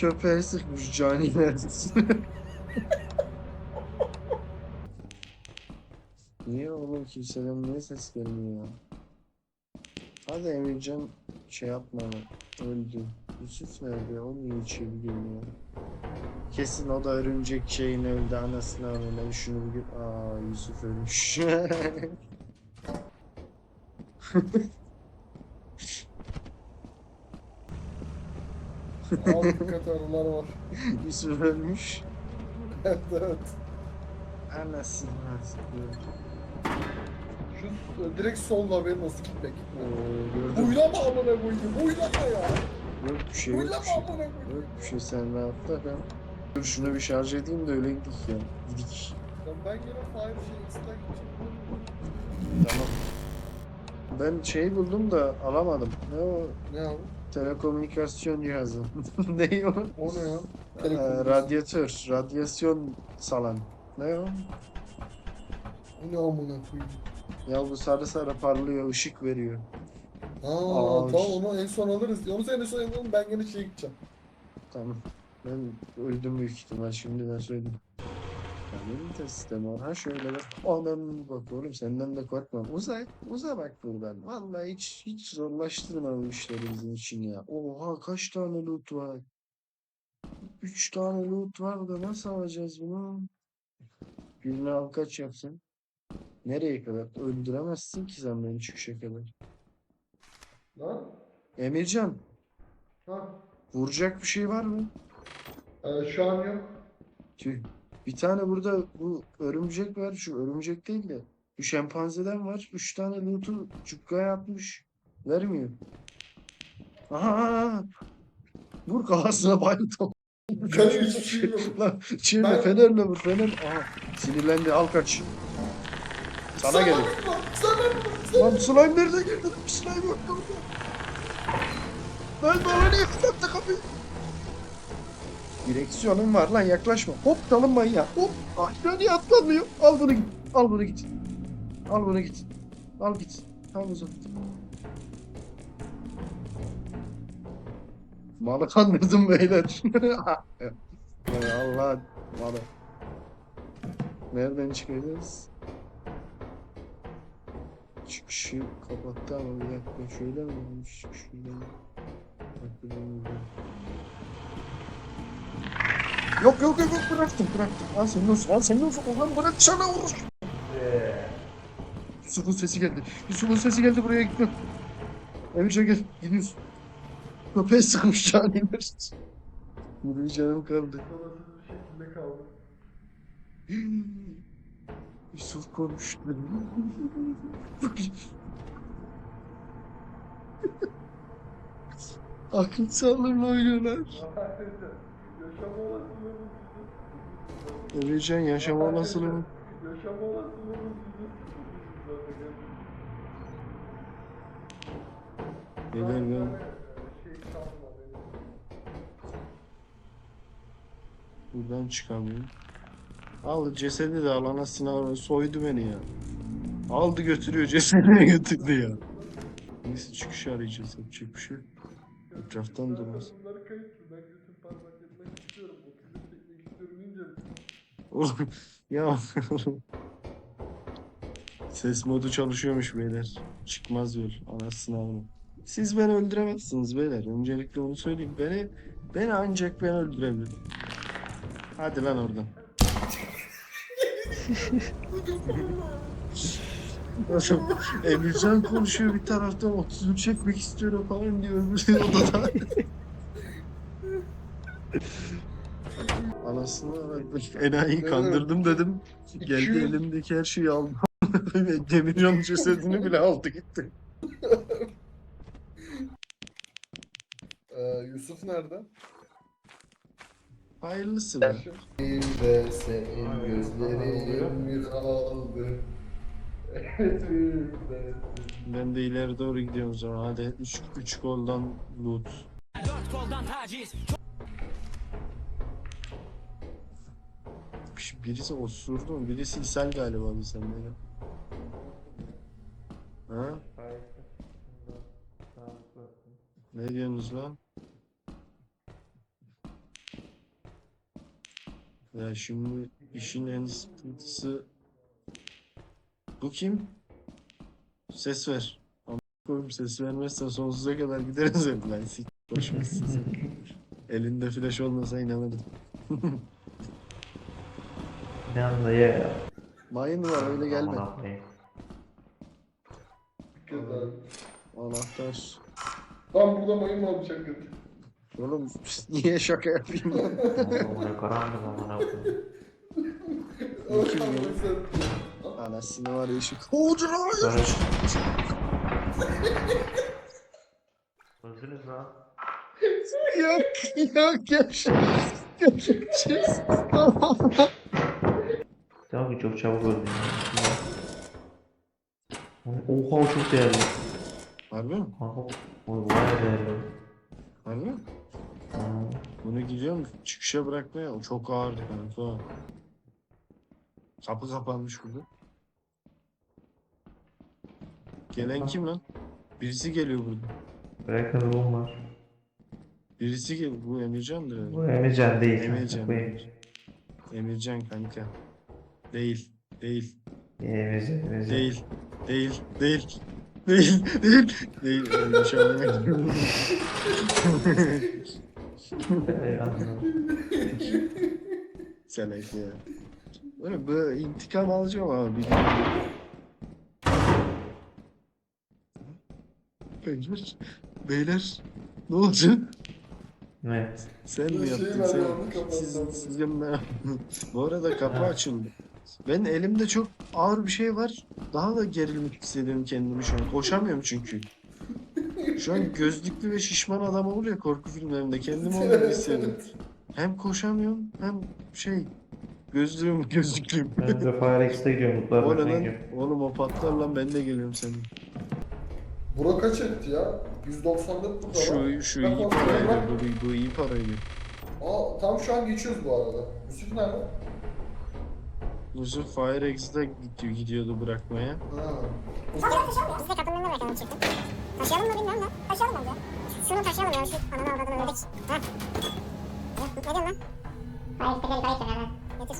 köpeğe sıkmış caniler. Niye oğlum kimseden niye ses gelmiyor? Hadi Emircan şey yapma öldü. Yusuf nerede? O niye içeri girmiyor? Kesin o da örümcek şeyin öldü anasını ağlamaya şunu bir Aa Yusuf ölmüş. Dikkat arılar var. Yusuf ölmüş. evet evet. Anasını ağlamaya. Şu direkt solda haberin olsun gitme gitme. Gördüm. Buylama amına koyayım. Buylama ya. Yok bir şey yok bir şey. Yok bir şey sen rahatla ben. Dur şunu bir şarj edeyim de öyle gidik ya. Gidik. Ben yine fire şey X'den gideceğim. Tamam. Ben şey buldum da alamadım. Ne o? Ne abi? Telekomünikasyon cihazı. ne o? O ne ya? Ee, radyatör, radyasyon salan. Ne o? Bu ne amına koyayım? Ya bu sarı sarı parlıyor, ışık veriyor. Aa, Aa, tamam işte. onu en son alırız. Sen en son alalım ben gene şeye gideceğim. Tamam. Ben öldüm büyük ihtimal şimdiden söyleyeyim. Benim de sistem var. Ha şöyle bak. Anam bak oğlum senden de korkmam. Uzak, uza bak buradan. Vallahi hiç hiç zorlaştırma bu işleri bizim için ya. Oha kaç tane loot var. Üç tane loot var da nasıl alacağız bunu? Birine al kaç yapsın. Nereye kadar? Öldüremezsin ki sen beni çıkışa kadar. Lan? Emircan, Ha? vuracak bir şey var mı? Ee, şu an yok. Tüh. Bir tane burada bu örümcek var. Şu örümcek değil de. Bu şempanzeden var. Üç tane loot'u cukkaya atmış. Vermiyor. Aha. Vur kafasına bayıldım. Benim hiçbir şeyim yok. Lan çiğne Ben- fenerle vur fener. Aha sinirlendi al kaç. Sana vurma, Lan slime nerede girdi? Slime yok burada. Ben bana niye kapattı kapıyı? Direksiyonum var lan yaklaşma. Hop dalın manyağı. Hop. Aşağı niye atlanmıyor? Al bunu git. Al bunu git. Al bunu git. Al git. Al uzat. Malı kandırdım beyler. Hay Allah malı. Nereden çıkacağız? Çıkışı kapattı ama bir dakika şöyle mi olmuş? Şöyle. Bak, mi? Yok yok yok yok bıraktım bıraktım. Al senin olsun al senin olsun. Ulan bırak sana vurur. Yusuf'un sesi geldi. Yusuf'un sesi geldi buraya gitme. Emircan gel gidiyoruz. Köpeğe sıkmış caniler. Buraya canım kaldı. Şekilde kaldı. Yusuf konuştu. Akıl sağlığına oynuyorlar. Yaşam olasılığımız Emircan yaşam olasılığı. Yaşam olasılığımız Beyler ben Şey kalmadı. buradan çıkamıyorum. Al cesedi de al anasını avradı. soydu beni ya. Aldı götürüyor cesedine götürdü ya. Neyse çıkış arayacağız yapacak bir şey. Etraftan durmaz. Bunları kayıtsın. Ben götüm parmak etmek istiyorum. Otuzunu çekmek istiyorum ince. Oğlum ya Ses modu çalışıyormuş beyler. Çıkmaz yol. Anasını avradı. Siz beni öldüremezsiniz beyler. Öncelikle onu söyleyeyim. Beni beni ancak ben öldürebilirim. Hadi lan oradan. Emircan konuşuyor bir taraftan 30'unu çekmek istiyorum falan diyor öbür odada. Anasını. Enayi kandırdım dedim. Geldi elimdeki her şeyi aldı. Demircan cesedini bile aldı gitti. Ee, Yusuf nerede? Hayırlısı be. Bir de senin gözlerin mi kaldı? Ben de ileri doğru gidiyorum o zaman. Hadi 3 3 goldan loot. Dört koldan taciz. Bir- Birisi osurdu mu? Birisi ishal galiba bir sende ya. Ha? Ne diyorsunuz lan? Ya şimdi işin en sıkıntısı bu kim? Ses ver. Ama koyayım ses vermezsen sonsuza kadar gideriz lan. Sik boşmasın. Elinde flash olmasa inanırdım. Ne anda ya? Mayın var öyle gelme. Aman. Dikkat abi. Anahtar. Lan burada mayın varmış hakikaten. Oğlum niye şaka yapayım lan? Amına karanlık amına koyayım. Kim sen- Anasını var ya işi. Kovduray! Barış. Öldünüz lan. Yok yok görüşürüz. Görüşürüz. Tamam. Ki çok çabuk öldün. ya. Oha o çok değerli. Harbi mi? Kanka o bayağı değerli. Harbi mi? Ha. Bunu gidiyorum çıkışa bırakmaya. O çok ağırdı kanka. Kapı kapanmış burada. Gelen kim lan? Birisi geliyor burada. Bırakın ruhum var. Birisi gel. Bu Emircan'dır Bu herhalde. Emircan değil. Emircan. Bu Emir. Emircan kanka. Değil. Değil. Emircan. Emircan. Değil. Değil. Değil. Değil. Değil. Değil. Öyle bir şey. Evet, anladım. Selek ya. Böyle bu intikam alacağım abi. Bir Beyler. Beyler. Ne olacak? Ne? Sen mi yaptın? Sen, siz, kapattım. siz yapma. Bu arada kapı açıldı. Ben elimde çok ağır bir şey var. Daha da gerilmek hissediyorum kendimi şu an. Koşamıyorum çünkü. Şu an gözlüklü ve şişman adam olur ya korku filmlerinde. Kendimi onu hissediyorum. Hem koşamıyorum hem şey gözlüğüm gözlüklüyüm. Ben de Fire X'te gidiyorum. Mutluğa O ne bakmaya lan? gidiyorum. Oğlum o patlar lan ben de geliyorum senin. Bura kaç etti ya? 194 burada Şu lan. şu Ben iyi paraydı. Bu, bu iyi paraydı. Aa tam şu an geçiyoruz bu arada. Yusuf nerede? Yusuf Fire Exit'e gidiyor, gidiyordu bırakmaya. Ha. Biz de taşıyalım ya. Biz de kapının önüne bırakalım çıktı. Taşıyalım mı bilmiyorum da. Taşıyalım bence. Şunu taşıyalım ya. Şu ananı avradını öldük. Ha. Ne, ne diyorsun lan? Hayır, tekrar yukarı ittir. ha. Getir.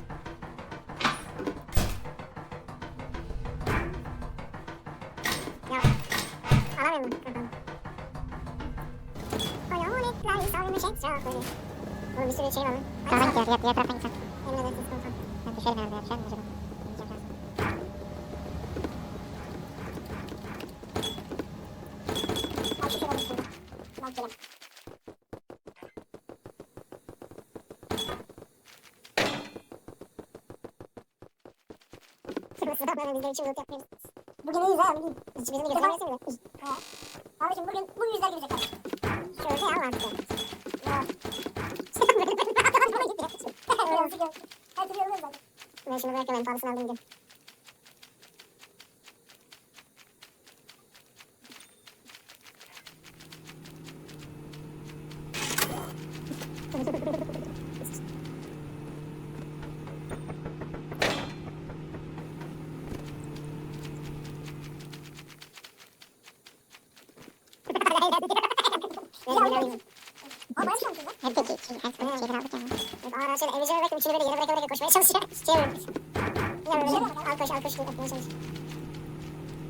Ya. Alamıyorum. Hayaletler sarmış etrafı. Oğlum bir sürü şey var lan. Tarafa git ya. Diğer, tarafa git sen. Emredersiniz komutanım. Düşerim herhalde. Yapacağım mı acaba? Bugün iyiyiz ha bugün. Hiç birini göstermesin bile. Ha. Abicim bugün bu yüzler abi. Şöyle ya artık. Ya. Böyle bana gidiyor. Öyle olsun yok. Her türlü yolluyoruz zaten. Ben şimdi bırakayım en pahalısını aldım gidiyorum. Hep peki. Şimdi her türlü şeyler aldık yani. Ağır şöyle evimize bırakıp içini böyle yere bıraka bıraka koşmaya çalışıyor. Çeviriyoruz. Ya böyle al koş al koş diye yapmaya çalış.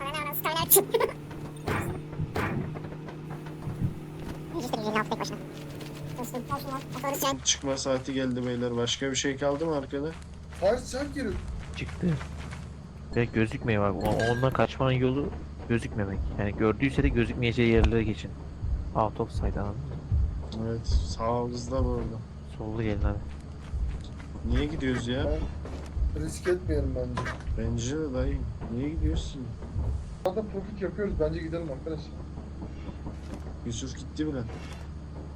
Bana ne anası tane açın. İşte 156 tek başına. Dostum al şunu al. Atarız sen. Çıkma saati geldi beyler. Başka bir şey kaldı mı arkada? Hayır sen giriyor. çıktı. Ve gözükmüyor bak. Ondan kaçmanın yolu gözükmemek. Yani gördüyse de gözükmeyeceği yerlere geçin. Out of sight anladın mı? Evet sağımızda bu arada. Sollu gelin abi. Niye gidiyoruz ya? Risk etmeyelim bence. Bence de dayı. Niye gidiyorsun? Zaten profit yapıyoruz. Bence gidelim arkadaş. Yusuf gitti bile.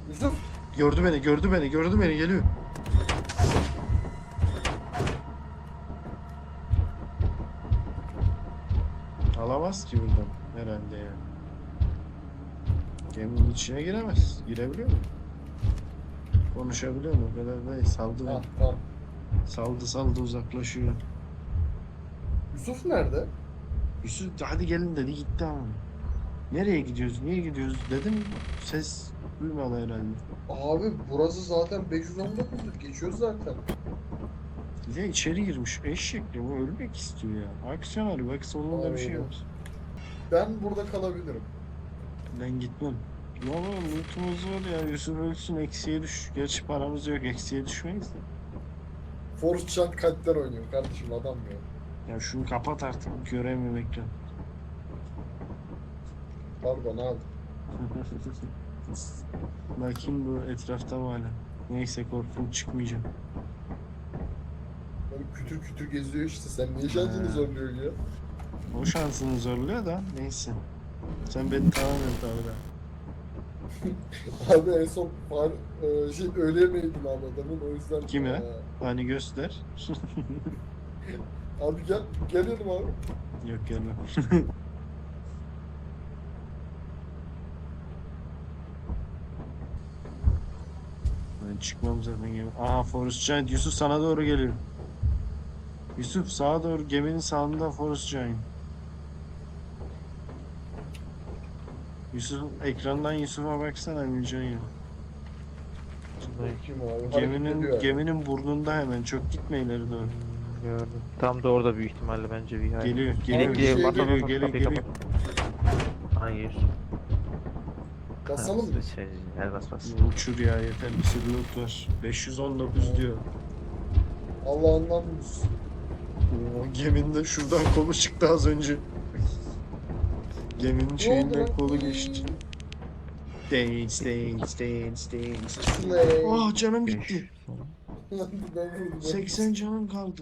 Yusuf. Gördü beni, gördü beni, gördü beni. Geliyor. Alamaz ki buradan herhalde yani. Geminin içine giremez. Girebiliyor mu? Konuşabiliyor mu? O kadar değil. Saldı beni. tamam. Saldı saldı uzaklaşıyor. Yusuf nerede? Yusuf hadi gelin dedi gitti ama. Nereye gidiyoruz? Niye gidiyoruz dedim. Ses duymadı herhalde. Abi burası zaten 519 geçiyoruz zaten. Bir de içeri girmiş. Eşek ya bu ölmek istiyor ya. Aksiyon arıyor. Bak sonunda bir şey yok. Ben burada kalabilirim. Ben gitmem. Ne olur lootumuz var ya. Yusuf ölsün eksiye düş. Gerçi paramız yok. Eksiye düşmeyiz de. Forrest Chant kalpler oynuyor kardeşim adam ya. Ya şunu kapat artık. Göremiyorum ekran. Pardon abi. Bakayım bu etrafta mı hala? Neyse korktum çıkmayacağım. Böyle kütür kütür geziyor işte. Sen niye şansını zorluyorsun ya? O şansını zorluyor da neyse. Sen beni tamamen tanıdın. Abi en son far, e, şey öğle yemeğiydim abi adamın o yüzden. Kime? E, Hani göster. abi gel, gelelim abi. Yok gelmem. ben çıkmam zaten gemi. Aha Forest Giant Yusuf sana doğru geliyor. Yusuf sağa doğru geminin sağında Forest Giant. Yusuf ekrandan Yusuf'a baksana Emrecan ya. Abi? Hareket Geminin ediyor. geminin burnunda hemen çok gitme ileri doğru. Gördüm. Tam da orada büyük ihtimalle bence bir hayal. Geliyor geliyor bir geliyor geliyor geliyor, geliyor kapıyı geliyor. kapat. Hayır. Basalım mı? Şey, el bas bas. Uçur ya yeter bir sürü loot var. 519 diyor. Allah'ından O geminde şuradan kolu çıktı az önce. Geminin şeyinden kolu geçti. Dance dance dance dance. Oh canım gitti. ben vurdum. 80 canım kaldı.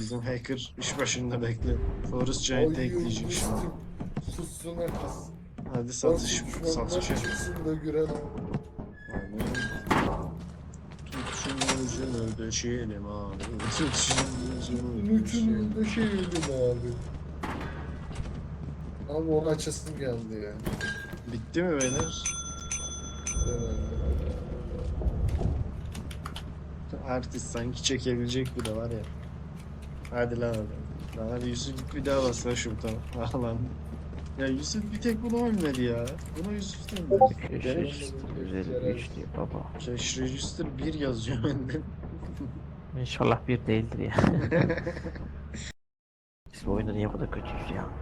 Bizim hacker iş başında bekle. Forest Giant ekleyecek şimdi. sussun. Sussun herkes. Hadi satış, satış. Çıksın da gören döşeyelim abi. Bütün döşeyelim. şey abi. Abi onu açasım geldi ya. Bitti mi beyler? Artist sanki çekebilecek bir de var ya. Hadi lan adam. Lan hadi Yusuf bir daha bas lan şuradan. Ah lan. Ya Yusuf bir tek buna ölmedi ya. Buna Yusuf da ölmedi. 153 diyor baba. Cash Register 1 yazıyor bende. İnşallah bir değildir ya. Biz bu oyunda niye bu kadar kötüyüz ya?